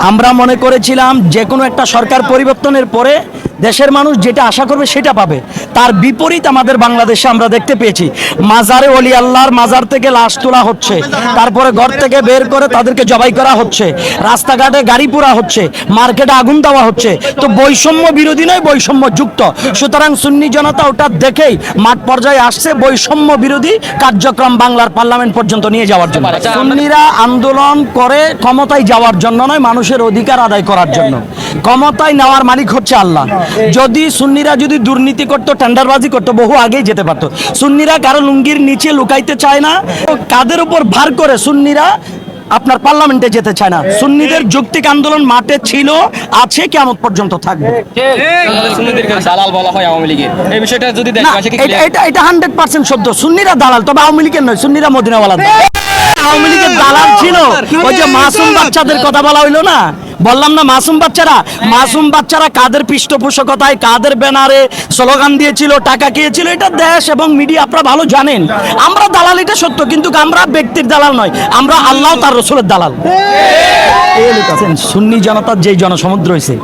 আমরা মনে করেছিলাম যে কোনো একটা সরকার পরিবর্তনের পরে দেশের মানুষ যেটা আশা করবে সেটা পাবে। তার বিপরীত আমাদের বাংলাদেশে আমরা দেখতে পেয়েছি। মাজারে অলি আল্লাহর মাজার থেকে লাশ তোলা হচ্ছে। তারপরে ঘর থেকে বের করে তাদেরকে জবাই করা হচ্ছে। রাস্তাঘাটে গাড়ি পোড়া হচ্ছে। মার্কেটে আগুন দেওয়া হচ্ছে। তো বৈষম্য বিরোধী নয় বৈষম্য যুক্ত। সুতরাং সুন্নি জনতা ওটা দেখেই মাঠ পর্যায়ে আসছে। বৈষম্য বিরোধী কার্যক্রম বাংলার পার্লামেন্ট পর্যন্ত নিয়ে যাওয়ার জন্য। সুন্নিরা আন্দোলন করে ক্ষমতায় যাওয়ার জন্য নয় মানুষের অধিকার আদায় করার জন্য। ক্ষমতায় নেওয়ার মালিক হচ্ছে আল্লাহ। যদি সুন্নিরা যদি দুর্নীতি করতো টেন্ডারবাজি করতো বহু আগেই যেতে পারতো। সুন্নিরা কারও লুঙ্গির নিচে লুকাইতে চায় না কাদের উপর ভার করে সুন্নিরা আপনার পার্লামেন্টে যেতে চায় না। সুন্নিদের যৌক্তিক আন্দোলন মাঠে ছিল আছে কেমন পর্যন্ত থাকবে। আমাদের দালাল বলা হয় আওয়ামী লীগের এই বিষয়টা যদি এটা এটা এটা হান্ড্রেড পার্সেন্ট সত্য। সুন্নিরা দালাল তবে আওয়ামী লীগের নয় সুন্নিরা মদিনাওয়ালা আওয়ামী লীগের দালাল ছিল। ওই যে মাসুম বাচ্চাদের কথা বলা হইল না? বললাম না মাসুম বাচ্চারা মাসুম বাচ্চারা কাদের পৃষ্ঠপোষকতায় কাদের ব্যানারে স্লোগান দিয়েছিল টাকা খেয়েছিল এটা দেশ এবং মিডিয়া আপনারা ভালো জানেন। আমরা দালাল এটা সত্য কিন্তু আমরা ব্যক্তির দালাল নয় আমরা আল্লাহ তার রসুলের দালাল। আছেন, সুন্নি জনতার যে জনসমুদ্র হয়েছে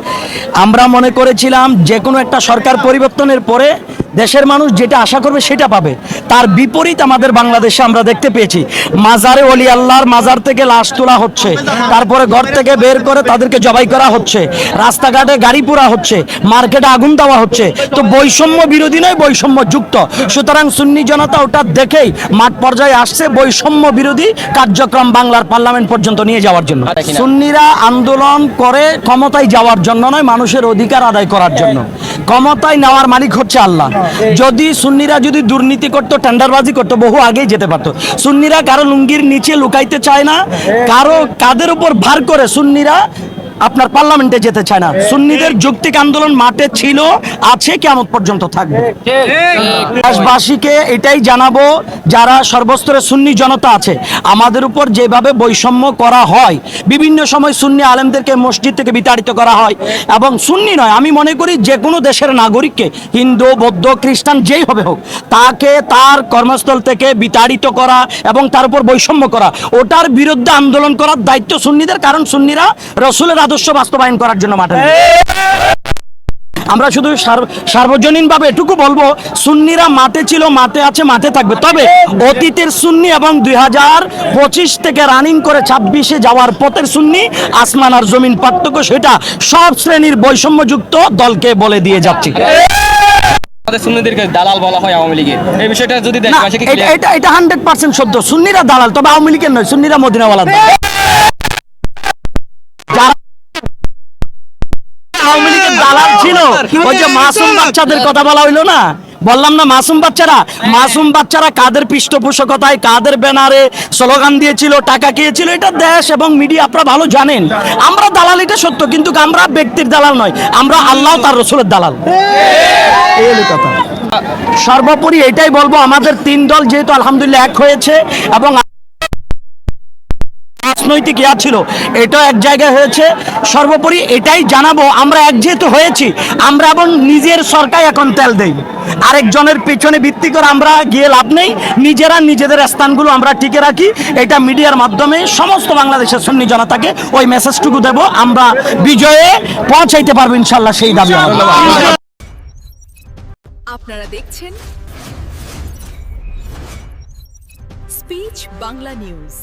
আমরা মনে করেছিলাম যে কোনো একটা সরকার পরিবর্তনের পরে দেশের মানুষ যেটা আশা করবে সেটা পাবে। তার বিপরীত আমাদের বাংলাদেশে আমরা দেখতে পেয়েছি। মাজারে অলি আল্লাহর মাজার থেকে লাশ তোলা হচ্ছে। তারপরে ঘর থেকে বের করে তাদেরকে জবাই করা হচ্ছে। রাস্তাঘাটে গাড়ি পোড়া হচ্ছে। মার্কেটে আগুন দেওয়া হচ্ছে। তো বৈষম্য বিরোধী নয় বৈষম্য যুক্ত। সুতরাং সুন্নি জনতা ওটা দেখেই মাঠ পর্যায়ে আসছে বৈষম্য বিরোধী কার্যক্রম বাংলার পার্লামেন্ট পর্যন্ত নিয়ে যাওয়ার জন্য। সুন্নিরা আন্দোলন করে ক্ষমতায় যাওয়ার জন্য নয় মানুষের অধিকার আদায় করার জন্য। ক্ষমতায় নেওয়ার মালিক হচ্ছে আল্লাহ। যদি সুন্নিরা যদি দুর্নীতি করতো টেন্ডারবাজি করতো, বহু আগেই যেতে পারতো। সুন্নিরা কারও লুঙ্গির নিচে লুকাইতে চায় না, কারও কাদের উপর ভার করে সুন্নিরা আপনার পার্লামেন্টে যেতে চায় না। সুন্নিদের যৌক্তিক আন্দোলন মাঠে ছিল আছে কেমন পর্যন্ত থাকবে। দেশবাসীকে এটাই জানাব যারা সর্বস্তরে সুন্নি জনতা আছে আমাদের উপর যেভাবে বৈষম্য করা হয় বিভিন্ন সময় সুন্নি আলেমদেরকে মসজিদ থেকে বিতাড়িত করা হয় এবং সুন্নি নয় আমি মনে করি যে কোনো দেশের নাগরিককে হিন্দু বৌদ্ধ খ্রিস্টান যেই হবে হোক তাকে তার কর্মস্থল থেকে বিতাড়িত করা এবং তার উপর বৈষম্য করা ওটার বিরুদ্ধে আন্দোলন করার দায়িত্ব সুন্নিদের কারণ সুন্নিরা রসুলের আদর্শ বাস্তবায়ন করার জন্য মাঠে আমরা শুধু সার- সার্বজনীনভাবে এটুকু বলব সুন্নিরা মাঠে ছিল মাঠে আছে মাঠে থাকবে। তবে অতীতের সুন্নি এবং দুই হাজার পঁচিশ থেকে রানিং করে ছাব্বিশে যাওয়ার পথের সুন্নি আসমান আর জমিন পার্থক্য সেটা সব শ্রেণির বৈষম্যযুক্ত দলকে বলে দিয়ে যাচ্ছি। আমাদের সুন্নিদেরকে দালাল বলা হয় আওয়ামী লীগের। এই বিষয়টা যদি না দেশবাসীকে এটা এটা এটা হান্ড্রেড পার্সেন্ট সত্য। সুন্নিরা দালাল তবে আওয়ামী লীগের নয় সুন্নিরা মদিনাওয়ালা আওয়ামী লীগের দালাল ছিল। ওই যে মাসুম বাচ্চাদের কথা বলা হইল না? বললাম না মাসুম বাচ্চারা মাসুম বাচ্চারা কাদের পৃষ্ঠপোষকতায় কাদের ব্যানারে স্লোগান দিয়েছিল টাকা খেয়েছিল এটা দেশ এবং মিডিয়া আপনারা ভালো জানেন। আমরা দালাল এটা সত্য কিন্তু আমরা ব্যক্তির দালাল নয় আমরা আল্লাহ তার রসুলের দালাল। এই হলো কথা। সর্বোপরি এটাই বলব আমাদের তিন দল যেহেতু আলহামদুলিল্লাহ এক হয়েছে এবং রাজনৈতিক ইয়া ছিল। এটাও এক জায়গায় হয়েছে। সর্বোপরি এটাই জানাব, আমরা এক যেহেতু হয়েছি। আমরা এবং নিজের সরকার এখন তেল দেই। আরেকজনের পেছনে ভিত্তি করে আমরা গিয়ে লাভ নেই। নিজেরা নিজেদের স্থানগুলো আমরা টিকে রাখি। এটা মিডিয়ার মাধ্যমে সমস্ত বাংলাদেশের সুন্নি জনতাকে ওই মেসেজটুকু দেব। আমরা বিজয়ে পৌঁছাইতে পারব ইনশাল্লাহ সেই দাবি আপনারা দেখছেন স্পিচ বাংলা নিউজ